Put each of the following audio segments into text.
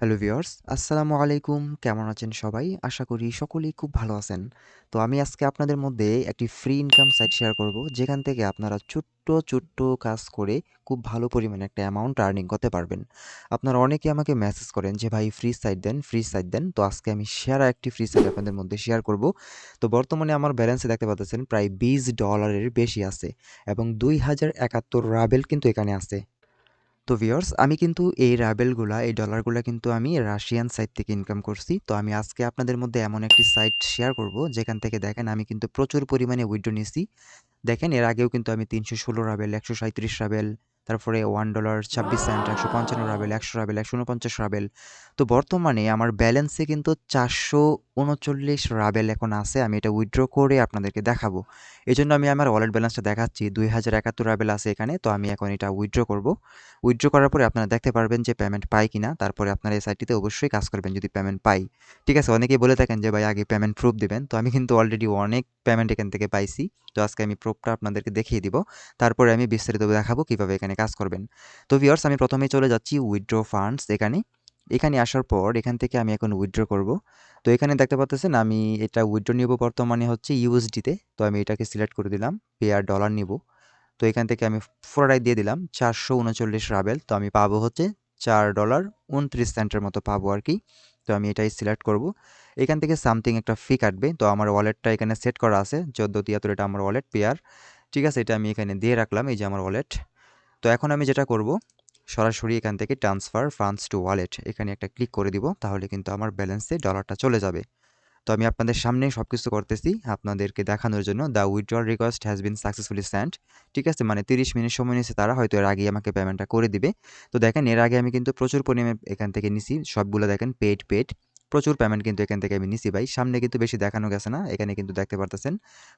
Hello viewers, আসসালামু আলাইকুম। কেমন আছেন সবাই? আশা করি সকলেই খুব ভালো আছেন। তো আমি আজকে আপনাদের মধ্যে একটি ফ্রি ইনকাম সাইট শেয়ার করব, যেখান থেকে আপনারা ছোট্ট ছোট্ট কাজ করে খুব ভালো পরিমাণে একটা অ্যামাউন্ট আর্নিং করতে পারবেন। আপনারা অনেকে আমাকে মেসেজ করেন যে, ভাই ফ্রি সাইট দেন ফ্রি সাইট দেন। তো আজকে আমি সেরা একটি ফ্রি সাইট আপনাদের মধ্যে শেয়ার করব। তো বর্তমানে আমার ব্যালেন্সে দেখতে পাচ্ছেন প্রায় বিশ ডলারের বেশি আছে এবং দুই হাজার একাত্তর রাবেল কিন্তু এখানে আছে। তো ভিওর্স আমি কিন্তু এই রাবেলগুলা এই ডলারগুলা কিন্তু আমি রাশিয়ান সাইট থেকে ইনকাম করছি। তো আমি আজকে আপনাদের মধ্যে এমন একটি সাইট শেয়ার করব, যেখান থেকে দেখেন আমি কিন্তু প্রচুর পরিমাণে উইড্রো নিয়েছি। দেখেন এর আগেও কিন্তু আমি তিনশো ষোলো রাবেল একশো সাঁত্রিশ রাবেল তারপরে ওয়ান ডলার ছাব্বিশ সেন্ট একশো পঞ্চান্ন রাবেল, একশো রাবেল, একশো উনপঞ্চাশ রাবেল। তো বর্তমানে আমার ব্যালেন্সে কিন্তু চারশো উনচল্লিশ রাবেল এখন আছে, আমি এটা উইথড্র করে আপনাদেরকে দেখাবো। এই জন্য আমি আমার ওয়ালেট ব্যালেন্সটা দেখাচ্ছি, দুই হাজার একাত্তর রাবেল আছে এখানে, তো আমি এখন এটা উইথড্র করব। উইথড্র করার পরে আপনারা দেখতে পারবেন যে পেমেন্ট পাই কিনা, তারপরে আপনারা এই সাইটটিতে অবশ্যই কাজ করবেন যদি পেমেন্ট পাই। ঠিক আছে, অনেকেই বলে থাকেন যে ভাই, আগে পেমেন্ট প্রুফ দেবেন। তো আমি কিন্তু অলরেডি অনেক পেমেন্ট এখান থেকে পাইছি। তো আজকে আমি প্রুফটা আপনাদেরকে দেখিয়ে দিব। তারপরে আমি বিস্তারিত দেখাবো কীভাবে এখানে কাজ করবেন। তো ভিওর্স আমি প্রথমেই চলে যাচ্ছি উইথড্র ফান্ডস এখানে। এখানে আসার পর এখান থেকে আমি এখন উইথড্র করব। তো এখানে দেখতে পাচ্ছেন আমি এটা উইথড্র নিব বর্তমানে হচ্ছে ইউএসডিতে তো। আমি এটাকে সিলেক্ট করে দিলাম পেয়ার ডলার নিব। তো এখান থেকে আমি ফোরাই দিয়ে দিলাম, চারশো উনচল্লিশ রাবেল তো আমি পাবো হচ্ছে চার ডলার উনত্রিশ সেন্টের মতো পাবো আর কি। তো আমি এটাই সিলেক্ট করব। এখান থেকে সামথিং একটা ফি কাটবে। তো আমার ওয়ালেটটা এখানে সেট করা আছে, চোদ্দ তিয়াত্তর, এটা আমার ওয়ালেট পেয়ার ঠিক আছে, এটা আমি এখানে দিয়ে রাখলাম, এই যে আমার ওয়ালেট তো এখন আমি যেটা করব, সরাসরি এখান থেকে ট্রান্সফার ফান্ডস টু ওয়ালেট এখানে একটা ক্লিক করে দিব, তাহলে কিন্তু আমার ব্যালেন্সে ডলারটা চলে যাবে। তো আমি আপনাদের সামনে সব কিছু করতেছি, আপনাদেরকে দেখানোর জন্য the withdrawal request has been successfully send ঠিক আছে? মানে তিরিশ মিনিট সময় নিয়েছে তারা, হয়তো এর আগেই আমাকে পেমেন্টটা করে দিবে। তো দেখেন, এর আগে আমি কিন্তু প্রচুর পরিমাণে এখান থেকে নিছি, সবগুলো দেখেন পেড পেড প্রচুর পেমেন্ট কিন্তু এখান থেকে আমি নিছি ভাই। সামনে কিন্তু বেশি দেখানো গেছে না, এখানে কিন্তু দেখতে পারতেছেন।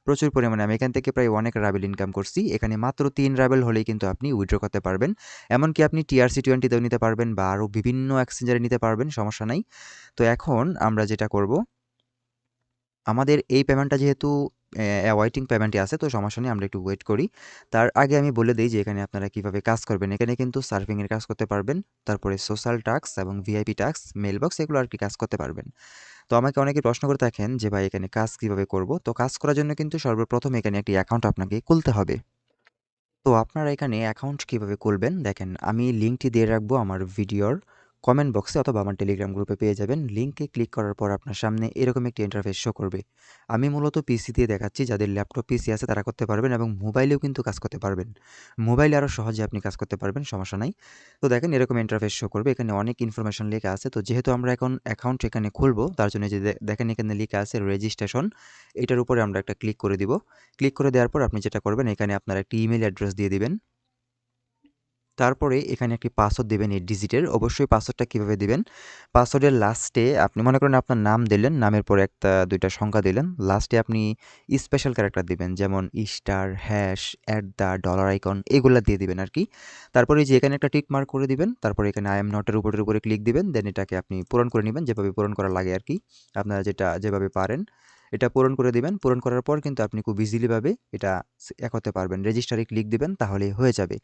প্রচুর পরিমাণে আমি এখান থেকে প্রায় অনেক রাবেল ইনকাম করছি। এখানে মাত্র তিন রাবেল হলেই কিন্তু আপনি উইথড্র করতে পারবেন। এমনকি আপনি টিআরসি টোয়েন্টিতেও নিতে পারবেন বা আরও বিভিন্ন এক্সচেঞ্জারে নিতে পারবেন, সমস্যা নাই। তো এখন আমরা যেটা করব আমাদের এই পেমেন্টটা যেহেতু অ্যাওয়াইটিং পেমেন্টই আছে, তো সমস্যা নেই, আমরা একটু ওয়েট করি। তার আগে আমি বলে দিই যে, এখানে আপনারা কীভাবে কাজ করবেন। এখানে কিন্তু সার্ফিংয়ের কাজ করতে পারবেন, তারপরে সোশ্যাল টাস্ক এবং ভিআইপি টাস্ক মেলবক্স এগুলো আর কি কাজ করতে পারবেন। তো আমাকে অনেকে প্রশ্ন করে থাকেন যে, ভাই, এখানে কাজ কীভাবে করব? তো কাজ করার জন্য কিন্তু সর্বপ্রথম এখানে একটি অ্যাকাউন্ট আপনাকে খুলতে হবে। তো আপনারা এখানে অ্যাকাউন্ট কীভাবে খুলবেন? দেখেন, আমি লিঙ্কটি দিয়ে রাখব আমার ভিডিওর কমেন্ট বক্সে অথবা আমার টেলিগ্রাম গ্রুপে পেয়ে যাবেন। লিঙ্কে ক্লিক করার পর আপনার সামনে এরকম একটি ইন্টারফেস শো করবে। আমি মূলত পিসি দিয়ে দেখাচ্ছি, যাদের ল্যাপটপ পিসি আছে তারা করতে পারবেন এবং মোবাইলেও কিন্তু কাজ করতে পারবেন। মোবাইলে আরও সহজে আপনি কাজ করতে পারবেন, সমস্যা নাই। তো দেখেন এরকম ইন্টারফেস শো করবে, এখানে অনেক ইনফরমেশন লেখা আছে। তো যেহেতু আমরা এখন অ্যাকাউন্ট এখানে খুলবো, তার জন্য যে দেখেন এখানে লেখা আছে রেজিস্ট্রেশন এটার উপরে আমরা একটা ক্লিক করে দিব। ক্লিক করে দেওয়ার পর আপনি যেটা করবেন, এখানে আপনার একটি ইমেল অ্যাড্রেস দিয়ে দিবেন। তারপরে এখানে একটি পাসওয়ার্ড দেবেন এই ডিজিটের অবশ্যই পাসওয়ার্ডটা কীভাবে দিবেন? পাসওয়ার্ডের লাস্টে আপনি মনে করেন আপনার নাম দিলেন, নামের পরে একটা, দুইটা সংখ্যা দিলেন। লাস্টে আপনি স্পেশাল ক্যারেক্টার দিবেন, যেমন star hash at the dollar icon এগুলো দিয়ে দিবেন আর কি তারপরে যে এখানে একটা টিক মার্ক করে দিবেন, তারপরে এখানে আই এম নটের উপরের উপরে ক্লিক দিবেন দেন এটাকে আপনি পূরণ করে নেবেন, যেভাবে পূরণ করা লাগে আর কি আপনারা যেটা, যেভাবে পারেন। এটা পূরণ করে দিবেন। পূরণ করার পর কিন্তু আপনি খুব ইজিলিভাবে এটা এক হতে পারবেন। রেজিস্টারে ক্লিক দিবেন, তাহলে হয়ে যাবে।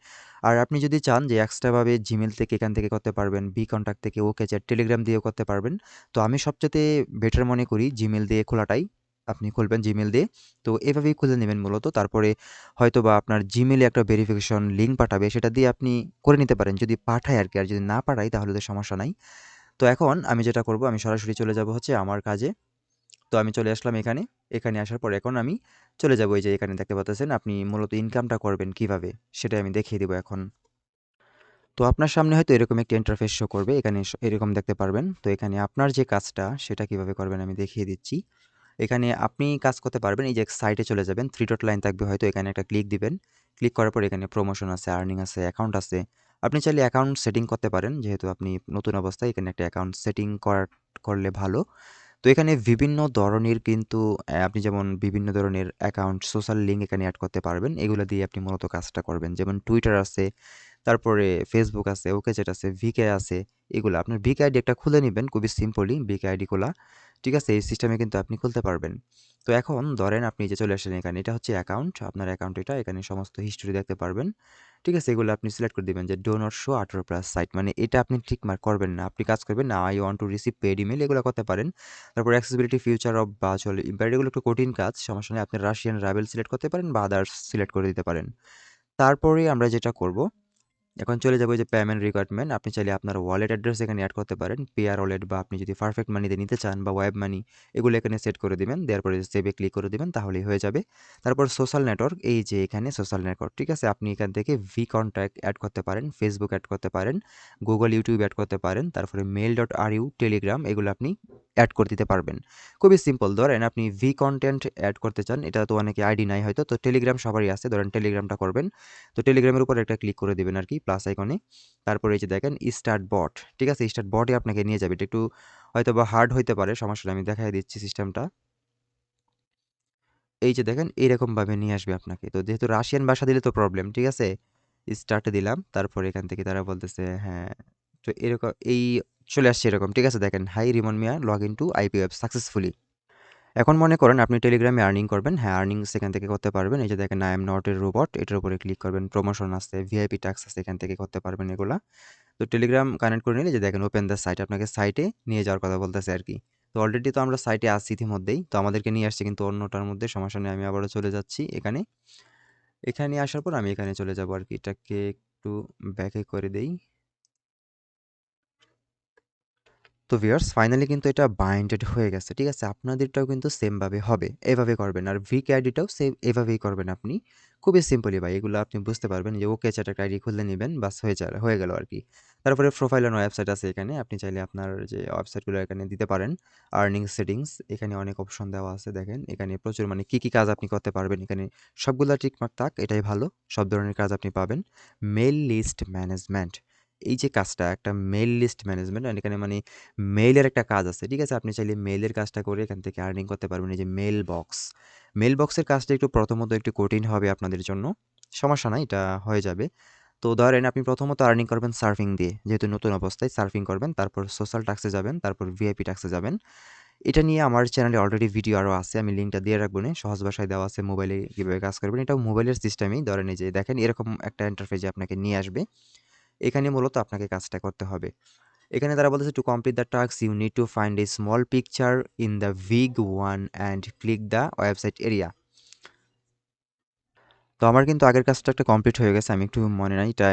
আর আপনি যদি চান যে এক্সট্রাভাবে জিমেল থেকে এখান থেকে করতে পারবেন বি কন্ট্যাক্ট থেকে ওকে চ্যাট টেলিগ্রাম দিয়েও করতে পারবেন। তো আমি সবচেয়ে বেটার মনে করি জিমেল দিয়ে খোলাটাই। আপনি খুলবেন জিমেল দিয়ে। তো এভাবেই খুলে নেবেন মূলত। তারপরে হয়তো বা আপনার জিমেলে একটা ভেরিফিকেশন লিঙ্ক পাঠাবে, সেটা দিয়ে আপনি করে নিতে পারেন। যদি পাঠায় আর কি আর যদি না পাঠাই তাহলে তো সমস্যা নাই। তো এখন আমি যেটা করব, আমি সরাসরি চলে যাব হচ্ছে আমার কাজে। তো আমি চলে আসলাম এখানে। এখানে আসার পর এখন আমি চলে যাব এই যে এখানে দেখতে পাচ্ছেন আপনি মূলত ইনকামটা করবেন কীভাবে সেটা আমি দেখিয়ে দেবো এখন। তো আপনার সামনে হয়তো এরকম একটি ইন্টারফেস শো করবে, এখানে এরকম দেখতে পারবেন। তো এখানে আপনার যে কাজটা সেটা কীভাবে করবেন আমি দেখিয়ে দিচ্ছি। এখানে আপনি কাজ করতে পারবেন, এই যে সাইটে চলে যাবেন থ্রি ডট লাইন থাকবে হয়তো, এখানে একটা ক্লিক দিবেন। ক্লিক করার পর এখানে প্রমোশন আছে আর্নিং আছে অ্যাকাউন্ট আছে। আপনি চাইলে অ্যাকাউন্ট সেটিং করতে পারেন, যেহেতু আপনি নতুন অবস্থায় এখানে একটা অ্যাকাউন্ট সেটিং করার, করলে ভালো। তো এখানে বিভিন্ন ধরনের কিন্তু আপনি যেমন বিভিন্ন ধরনের অ্যাকাউন্ট সোশ্যাল লিঙ্ক এখানে অ্যাড করতে পারবেন। এগুলো দিয়ে আপনি মূলত কাজটা করবেন। যেমন টুইটার আছে, তারপরে ফেসবুক আছে ওকে যেটা আছে ভিকে আছে, এগুলো। আপনার ভিকে আইডি একটা খুলে নেবেন, খুবই সিম্পলি ভিকে আইডি খোলা। ঠিক আছে, এই সিস্টেমে কিন্তু আপনি খুলতে পারবেন। তো এখন ধরেন আপনি যে চলে আসেন এখানে, এটা হচ্ছে অ্যাকাউন্ট আপনার অ্যাকাউন্ট এটা, এখানে সমস্ত হিস্টোরি দেখতে পারবেন। ঠিক আছে, এগুলো আপনি সিলেক্ট করে দিবেন যে ডো নট শো আঠারো প্লাস সাইট মানে এটা আপনি ঠিক মার্ক করবেন না। আপনি কাজ করবেন, না I want to receive paid email এগুলো করতে পারেন। তারপর অ্যাক্সেসিবিলিটি ফিউচার অফ বা চলে ইম্পায়ার এগুলো একটু কঠিন কাজ। সমস্যা নেই আপনি রাশিয়ান রাবেল সিলেক্ট করতে পারেন বা আদার্স সিলেক্ট করে দিতে পারেন। তারপরে আমরা যেটা করব এখন চলে যাব যে পেমেন্ট রিকোয়ারমেন্ট আপনি চাইলে আপনার ওয়ালেট অ্যাড্রেস এখানে অ্যাড করতে পারেন পেয়ার ওয়ালেট বা আপনি যদি পারফেক্ট মানিতে নিতে চান বা ওয়েব মানি এগুলো এখানে সেট করে দেবেন, দেওয়ার পরে সেভে ক্লিক করে দেবেন, তাহলেই হয়ে যাবে। তারপর সোশ্যাল নেটওয়ার্ক এই যে এখানে সোশ্যাল নেটওয়ার্ক ঠিক আছে? আপনি এখান থেকে ভি কন্ট্যাক্ট অ্যাড করতে পারেন ফেসবুক অ্যাড করতে পারেন গুগল ইউটিউব অ্যাড করতে পারেন, তারপরে mail dot R U Telegram এগুলো আপনি অ্যাড করে দিতে পারবেন। খুবই সিম্পল ধরেন আপনি ভি কন্টেন্ট অ্যাড করতে চান, এটা তো অনেকে আইডি নাই হয়তো, তো টেলিগ্রাম সবারই আছে, ধরেন টেলিগ্রামটা করবেন, তো টেলিগ্রামের উপর একটা ক্লিক করে দেবেন আর কি প্লাস আইকনে তারপরে এই যে দেখেন স্টার্ট বট ঠিক আছে? স্টার্ট বটই আপনাকে নিয়ে যাবে। এটা একটু হয়তো বা হার্ড হইতে পারে সমস্যা নেই, আমি দেখাই দিচ্ছি সিস্টেমটা এই যে দেখেন এইরকমভাবে নিয়ে আসবে আপনাকে। তো যেহেতু রাশিয়ান ভাষা দিলে তো প্রবলেম ঠিক আছে? স্টার্টে দিলাম তারপর এখান থেকে তারা বলতেছে হ্যাঁ তো এরকম এই চলে আসছে এরকম ঠিক আছে? দেখেন hi Rimon Mia log in to IP web successfully এখন মনে করেন আপনি টেলিগ্রামে আর্নিং করবেন। হ্যাঁ আর্নিং সেখান থেকে করতে পারবেন। এই যে দেখেন আই এম নট রোবট এটার উপরে ক্লিক করবেন। প্রমোশন আছে ভিআইপি ট্যাক্স আছে, এখান থেকে করতে পারবেন এগুলা। তো টেলিগ্রাম কানেক্ট করে নিলে যে দেখেন ওপেন দ্য সাইট আপনাকে সাইটে নিয়ে যাওয়ার কথা বলতেছে আর কি। তো অলরেডি তো আমরা সাইটে আসছি ইতিমধ্যেই। তো আমাদেরকে নিয়ে আসছে কিন্তু অন্যটার মধ্যে, সমস্যা নেই, আমি আবারও চলে যাচ্ছি এখানে। এখানে আসার পর আমি এখানে চলে যাব আর কি। এটাকে একটু ব্যাকে করে দেই। তো ভিউয়ার্স ফাইনালি কিন্তু এটা বাইন্ডেড হয়ে গেছে, ঠিক আছে? আপনাদেরটাও কিন্তু সেমভাবে হবে, এভাবে করবেন। আর ভিক আইডিটাও সেম এভাবেই করবেন আপনি। খুবই সিম্পলি ভাই, এগুলো আপনি বুঝতে পারবেন যে ওকে চ্যাট একটা আইডি খুললে নেবেন, বাস হয়ে যায় হয়ে গেল আর কি। তারপরে প্রোফাইল অন ওয়েবসাইট আছে এখানে, আপনি চাইলে আপনার যে ওয়েবসাইটগুলো এখানে দিতে পারেন। আর্নিং সেটিংস এখানে অনেক অপশন দেওয়া আছে, দেখেন। এখানে প্রচুর মানে কী কী কাজ আপনি করতে পারবেন, এখানে সবগুলো ঠিকঠাক থাক, এটাই ভালো, সব ধরনের কাজ আপনি পাবেন। মেল লিস্ট ম্যানেজমেন্ট এই যে কাজটা, একটা মেইল লিস্ট ম্যানেজমেন্ট এখানে মানে মেইলের একটা কাজ আছে, ঠিক আছে? আপনি চাইলে মেইলের কাজটা করে এখান থেকে আর্নিং করতে পারবেন। এই যে মেল বক্স মেল বক্সের কাজটা একটু প্রথমত একটু কঠিন হবে আপনাদের জন্য, সমস্যা নাই, এটা হয়ে যাবে। তো ধরেন আপনি প্রথমত আর্নিং করবেন সার্ফিং দিয়ে, যেহেতু নতুন অবস্থায় সার্ফিং করবেন, তারপর সোশ্যাল ট্যাক্সে যাবেন, তারপর ভিআইপি ট্যাক্সে যাবেন। এটা নিয়ে আমার চ্যানেলে অলরেডি ভিডিও আরও আছে, আমি লিঙ্কটা দিয়ে রাখব না সহজ ভাষায় দেওয়া আছে মোবাইলে কীভাবে কাজ করবেন। এটাও মোবাইলের সিস্টেমেই ধরেন এই যে দেখেন, এরকম একটা ইন্টারফেসে আপনাকে নিয়ে আসবে। এখানে মূলত আপনাকে কাজটা করতে হবে। এখানে তারা বলতেছে to complete the task you need to find a small picture in the big one and click the website area তো আমার কিন্তু আগের কাজটা একটা কমপ্লিট হয়ে গেছে, আমি একটু মনে নাই, এটা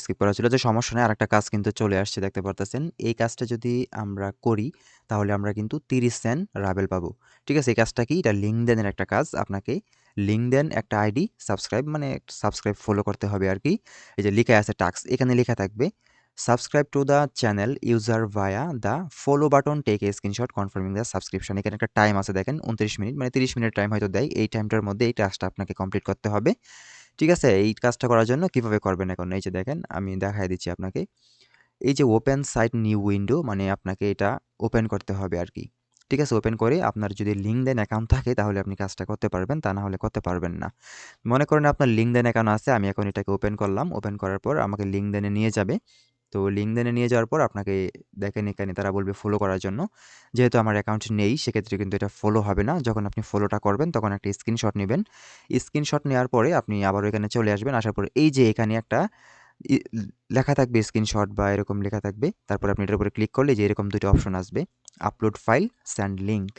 স্কিপ করা ছিল। যে সমস্যা নেই, আরেকটা কাজ কিন্তু চলে আসছে, দেখতে পারতেছেন। এই কাজটা যদি আমরা করি, তাহলে আমরা কিন্তু তিরিশ সেন্ট রাবেল পাবো। ঠিক আছে, এই কাজটা কি? এটা লিঙ্কডেনের একটা কাজ, আপনাকে লিঙ্কডেন একটা আইডি সাবস্ক্রাইব মানে সাবস্ক্রাইব ফলো করতে হবে আর কি। এই যে লেখা আছে টাক্স এখানে লেখা থাকবে subscribe to the channel user via the follow button take a screenshot confirming the subscription এখানে একটা টাইম আছে, দেখেন, উনত্রিশ মিনিট মানে তিরিশ মিনিট টাইম হয়তো দেয়। এই টাইমটার মধ্যে এই টাস্কটা আপনাকে কমপ্লিট করতে হবে। ঠিক আছে, এই কাজটা করার জন্য কীভাবে করবেন এখন? এই যে দেখেন, আমি দেখাই দিচ্ছি আপনাকে। এই যে ওপেন সাইট নিউ উইন্ডো মানে আপনাকে এটা ওপেন করতে হবে আর কি। ঠিক আছে ওপেন করে আপনার যদি লিঙ্কডেন অ্যাকাউন্ট থাকে, তাহলে আপনি কাজটা করতে পারবেন, তা না হলে করতে পারবেন না। মনে করেন আপনার লিঙ্কডেন অ্যাকাউন্ট আছে, আমি এখন এটাকে ওপেন করলাম ওপেন করার পর আমাকে লিঙ্কডেনে নিয়ে যাবে। তো লিঙ্কডেনে নিয়ে যাওয়ার পর আপনাকে দেখেন এখানে তারা বলবে ফলো করার জন্য। যেহেতু আমার অ্যাকাউন্ট নেই, সেক্ষেত্রে কিন্তু এটা ফলো হবে না। যখন আপনি ফলোটা করবেন, তখন একটা স্ক্রিনশট নেবেন। স্ক্রিনশট নেওয়ার পরে আপনি আবার এখানে চলে আসবেন। আসার পর এই যে এখানে একটা লেখা থাকবে স্ক্রিনশট বা এরকম লেখা থাকবে। তারপর আপনি এটার উপরে ক্লিক করলে যে এরকম দুটো অপশন আসবে আপলোড ফাইল স্যান্ড লিঙ্ক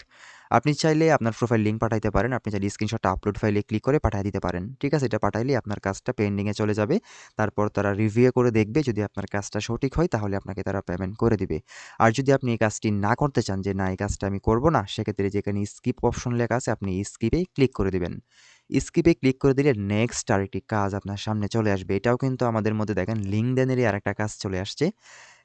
আপনি চাইলে আপনার প্রোফাইল লিঙ্ক পাঠাইতে পারেন, আপনি চাইলে স্ক্রিনশটটা আপলোড ফাইলে ক্লিক করে পাঠিয়ে দিতে পারেন। ঠিক আছে? এটা পাঠাইলে আপনার কাজটা পেন্ডিংয়ে চলে যাবে। তারপর তারা রিভিউ করে দেখবে, যদি আপনার কাজটা সঠিক হয়, তাহলে আপনাকে তারা পেমেন্ট করে দিবে। আর যদি আপনি এই কাজটি না করতে চান, যে না, এই কাজটা আমি করব না, সেক্ষেত্রে যেখানে স্কিপ অপশন লেখা আছে, আপনি স্কিপে ক্লিক করে দিবেন। স্কিপে ক্লিক করে দিলে নেক্সট আরেকটি কাজ আপনার সামনে চলে আসবে। এটাও কিন্তু আমাদের মধ্যে দেখেন লিঙ্কডেনেরই আরেকটা কাজ চলে আসছে।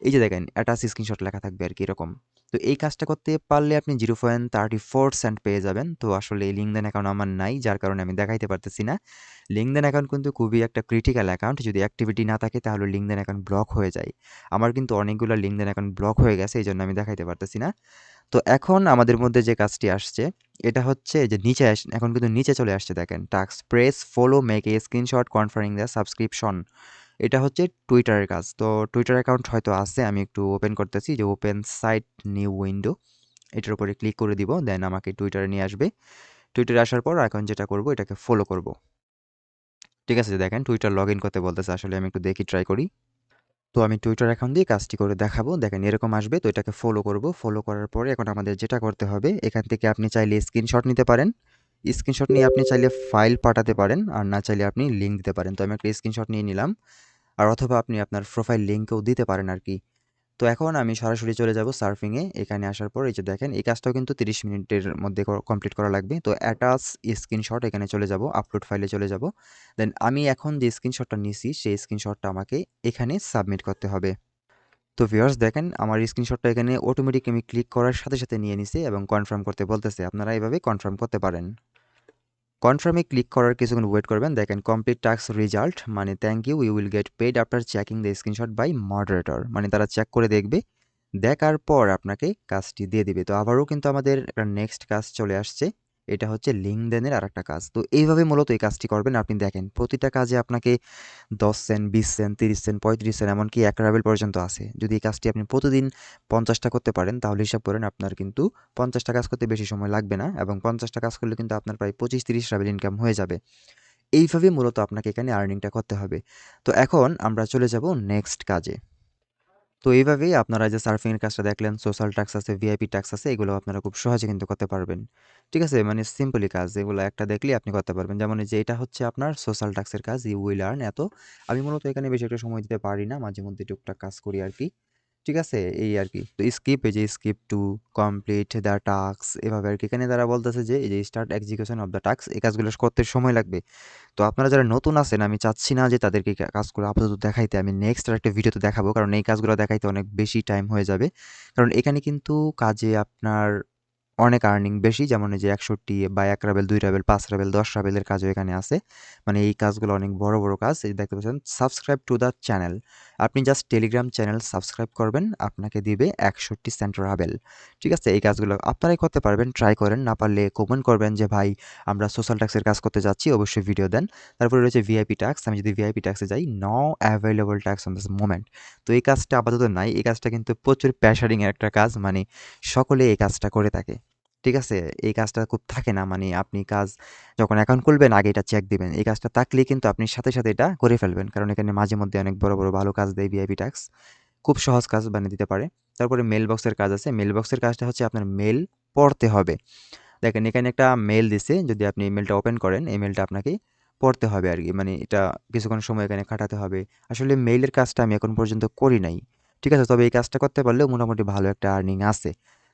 এই যে দেখেন অ্যাটাচ স্ক্রিনশট লেখা থাকবে আর কি এরকম। তো এই কাজটা করতে পারলে আপনি zero point thirty four cent পেয়ে যাবেন। তো আসলে এই লিঙ্কডেন অ্যাকাউন্ট আমার নাই, যার কারণে আমি দেখাইতে পারতেছি না। লিঙ্কডেন অ্যাকাউন্ট কিন্তু খুবই একটা ক্রিটিক্যাল অ্যাকাউন্ট যদি অ্যাক্টিভিটি না থাকে তাহলে লিঙ্কডেন অ্যাকাউন্ট ব্লক হয়ে যায়। আমার কিন্তু অনেকগুলো লিঙ্কডেন অ্যাকাউন্ট ব্লক হয়ে গেছে এই জন্য আমি দেখাইতে পারতেছি না। তো এখন আমাদের মধ্যে যে কাজটি আসছে, এটা হচ্ছে যে নিচে আস, এখন কিন্তু নিচে চলে আসছে দেখেন tasks press, follow, make a screenshot, confirming the subscription. এটা হচ্ছে টুইটারের কাজ। তো টুইটার অ্যাকাউন্ট হয়তো আছে, আমি একটু ওপেন করতেছি যে ওপেন সাইট, নিউ উইন্ডো, এটার উপরে ক্লিক করে দিব, দেন আমাকে টুইটারে নিয়ে আসবে। টুইটারে আসার পর এখন যেটা করব, এটাকে ফলো করব। ঠিক আছে, দেখেন টুইটার লগ ইন করতে বলতেছে, আসলে আমি একটু দেখি, ট্রাই করি। তো আমি টুইটার অ্যাকাউন্ট দিয়ে কাজটি করে দেখাবো। দেখেন, এরকম আসবে, তো এটাকে ফলো করব। ফলো করার পরে এখন আমাদের যেটা করতে হবে, এখান থেকে আপনি চাইলে স্ক্রিনশট নিতে পারেন। স্ক্রিনশট নিয়ে আপনি চাইলে ফাইল পাঠাতে পারেন, আর না চাইলে আপনি লিঙ্ক দিতে পারেন। তো আমি একটা স্ক্রিনশট নিয়ে নিলাম। আর অথবা আপনি আপনার প্রোফাইল লিঙ্কও দিতে পারেন আর কি। তো এখন আমি সরাসরি চলে যাব সার্ফিংয়ে এখানে আসার পর এই যে দেখেন, এই কাজটাও কিন্তু তিরিশ মিনিটের মধ্যে কমপ্লিট করা লাগবে। তো অ্যাটাচ স্ক্রিনশট এখানে চলে যাব আপলোড ফাইলে চলে যাব। দেন আমি এখন যে স্ক্রিনশটটা নিছি, সেই স্ক্রিনশটটা আমাকে এখানে সাবমিট করতে হবে। তো ভিউয়ার্স দেখেন, আমার স্ক্রিনশটটা এখানে অটোমেটিক আমি ক্লিক করার সাথে সাথে নিয়ে নিছে এবং কনফার্ম করতে বলতেছে। আপনারা এভাবে কনফার্ম করতে পারেন। কনফার্মে ক্লিক করার কিছুক্ষণ ওয়েট করবেন। দেখেন কমপ্লিট টাস্ক রেজাল্ট মানে thank you you will get paid after checking the screenshot by moderator মানে তারা চেক করে দেখবে, দেখার পর আপনাকে কাজটি দিয়ে দিবে। তো আবারও কিন্তু আমাদের একটা নেক্সট কাজ চলে আসছে। এটা হচ্ছে লিঙ্কডেনের আর একটা কাজ। তো এইভাবে মূলত এই কাজটি করবেন। আপনি দেখেন, প্রতিটা কাজে আপনাকে দশ সেন্ট, বিশ সেন্ট, তিরিশ সেন্ট, পঁয়ত্রিশ সেন্ট এমনকি এক রাবেল পর্যন্ত আছে। যদি এই কাজটি আপনি প্রতিদিন পঞ্চাশটা করতে পারেন, তাহলে হিসাব করেন আপনার কিন্তু পঞ্চাশটা কাজ করতে বেশি সময় লাগবে না এবং পঞ্চাশটা কাজ করলে কিন্তু আপনার প্রায় পঁচিশ, তিরিশ রাবেল ইনকাম হয়ে যাবে। এইভাবে মূলত আপনাকে এখানে আর্নিংটা করতে হবে। তো এখন আমরা চলে যাব নেক্সট কাজে। তো এইভাবেই আপনারা যে সার্ফিংয়ের কাজটা দেখলেন সোশ্যাল ট্যাক্স আছে ভিআইপি ট্যাক্স আছে এগুলো আপনারা খুব সহজে কিন্তু করতে পারবেন। ঠিক আছে? মানে সিম্পলি কাজ, এগুলো একটা দেখলেই আপনি করতে পারবেন। যেমন যে এটা হচ্ছে আপনার সোশ্যাল ট্যাক্সের কাজ ইউ উইল আর্ন এত। আমি মূলত এখানে বেশি একটা সময় দিতে পারি না মাঝে মধ্যে টুকটাক কাজ করি আর কি ঠিক আছে? এই আর কি। তো স্কিপ এই যে skip to complete the task এভাবে আর কি। এখানে তারা বলতেছে যে, এই যে start execution of the task এই কাজগুলো করতে সময় লাগবে। তো আপনারা যারা নতুন আছেন, আমি চাচ্ছি না যে তাদেরকে কাজগুলো আপাতত দেখাইতে। আমি নেক্সট আর একটা ভিডিওতে দেখাবো, কারণ এই কাজগুলো দেখাইতে অনেক বেশি টাইম হয়ে যাবে। কারণ এখানে কিন্তু কাজে আপনার অনেক আর্নিং বেশি, যেমন এই যে একষট্টি বা এক রাবেল দুই রাবেল পাঁচ রাবেল দশ রাবেলের কাজও এখানে আছে। মানে এই কাজগুলো অনেক বড় বড় কাজ। এই দেখতে পাচ্ছেন সাবস্ক্রাইব টু দ্য চ্যানেল আপনি জাস্ট টেলিগ্রাম চ্যানেল সাবস্ক্রাইব করবেন, আপনাকে দিবে একষট্টি সেন্টার হাবেল। ঠিক আছে, এই কাজগুলো আপনারাই করতে পারবেন ট্রাই করেন, না পারলে কমেন্ট করবেন যে, ভাই, আমরা সোশ্যাল ট্যাক্সের কাজ করতে যাচ্ছি, অবশ্যই ভিডিও দেন। তারপরে রয়েছে ভিআইপি ট্যাক্স আমি যদি ভিআইপি ট্যাক্সে যাই no available tasks on this moment তো এই কাজটা আপাতত নাই, এই কাজটা কিন্তু প্রচুর প্যাশারিংয়ের একটা কাজ মানে সকলে এই কাজটা করে থাকে। ঠিক আছে? এই কাজটা খুব থাকে না। মানে আপনি কাজ যখন অ্যাকাউন্ট খুলবেন, আগে এটা চেক দিবেন। এই কাজটা থাকলে কিন্তু আপনি সাথে সাথে এটা করে ফেলবেন। কারণ এখানে মাঝে মধ্যে অনেক বড় বড় ভালো কাজ দেয় ভিআইপি ট্যাক্স খুব সহজ কাজ বানিয়ে দিতে পারে। তারপরে মেল বক্সের কাজ আছে। মেল বক্সের কাজটা হচ্ছে আপনার মেল পড়তে হবে। দেখেন, এখানে একটা মেল দিছে। যদি আপনি মেলটা ওপেন করেন, এই মেলটা আপনাকে পড়তে হবে আর কি। মানে এটা কিছুক্ষণ সময় এখানে কাটাতে হবে। আসলে মেইলের কাজটা আমি এখন পর্যন্ত করি নাই। ঠিক আছে? তবে এই কাজটা করতে পারলেও মোটামুটি ভালো একটা আর্নিং আছে।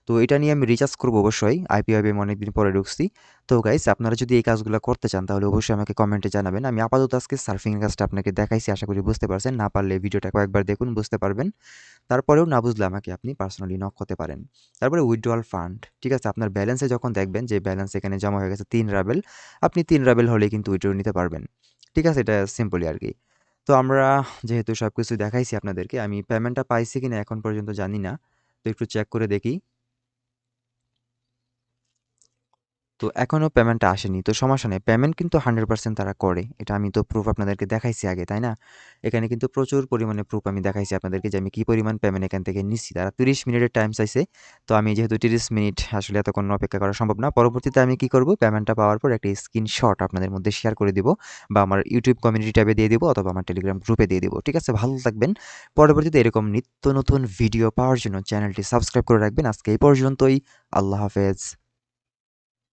তো এটা নিয়ে আমি রিচার্জ করব অবশ্যই। আইপিআইবি আমি অনেকদিন পরে ঢুকছি। তো গাইস আপনারা যদি এই কাজগুলো করতে চান, তাহলে অবশ্যই আমাকে কমেন্টে জানাবেন। আমি আপাতত আজকে সার্ফিংয়ের কাজটা আপনাকে দেখাইছি, আশা করি বুঝতে পারছেন। না পারলে ভিডিওটা কয়েকবার দেখুন, বুঝতে পারবেন। তারপরেও না বুঝলে আমাকে আপনি পার্সোনালি নক করতে পারেন। তারপরে উইথড্রয়াল ফান্ড ঠিক আছে? আপনার ব্যালেন্সে যখন দেখবেন যে ব্যালেন্স এখানে জমা হয়ে গেছে তিন রাবেল আপনি তিন রাবেল হলেই কিন্তু উইথড্র নিতে পারবেন। ঠিক আছে? এটা সিম্পলি আর কি। তো আমরা যেহেতু সব কিছু দেখাইছি আপনাদেরকে, আমি পেমেন্টটা পাইছি কিনা এখন পর্যন্ত জানি না। তো একটু চেক করে দেখি। তো এখনও পেমেন্টটা আসেনি। তো সমস্যা নেই। পেমেন্ট কিন্তু হান্ড্রেড পার্সেন্ট তারা করে। এটা আমি তো প্রুফ আপনাদেরকে দেখাইছি আগে, তাই না? এখানে কিন্তু প্রচুর পরিমাণে প্রুফ আমি দেখাইছি আপনাদেরকে যে আমি কী পরিমাণ পেমেন্ট এখান থেকে নিচ্ছি। তারা তিরিশ মিনিটের টাইম চাইছে। তো আমি যেহেতু তিরিশ মিনিট আসলে এতক্ষণ অপেক্ষা করা সম্ভব না, পরবর্তীতে আমি কি করব? পেমেন্টটা পাওয়ার পর একটা স্ক্রিনশট আপনাদের মধ্যে শেয়ার করে দিব বা আমার ইউটিউব কমিউনিটি ট্যাবে দিয়ে দিব অথবা আমার টেলিগ্রাম গ্রুপে দিয়ে দিব। ঠিক আছে? ভালো থাকবেন। পরবর্তীতে এরকম নিত্য নতুন ভিডিও পাওয়ার জন্য চ্যানেলটি সাবস্ক্রাইব করে রাখবেন। আজকে এই পর্যন্তই। আল্লাহ হাফেজ।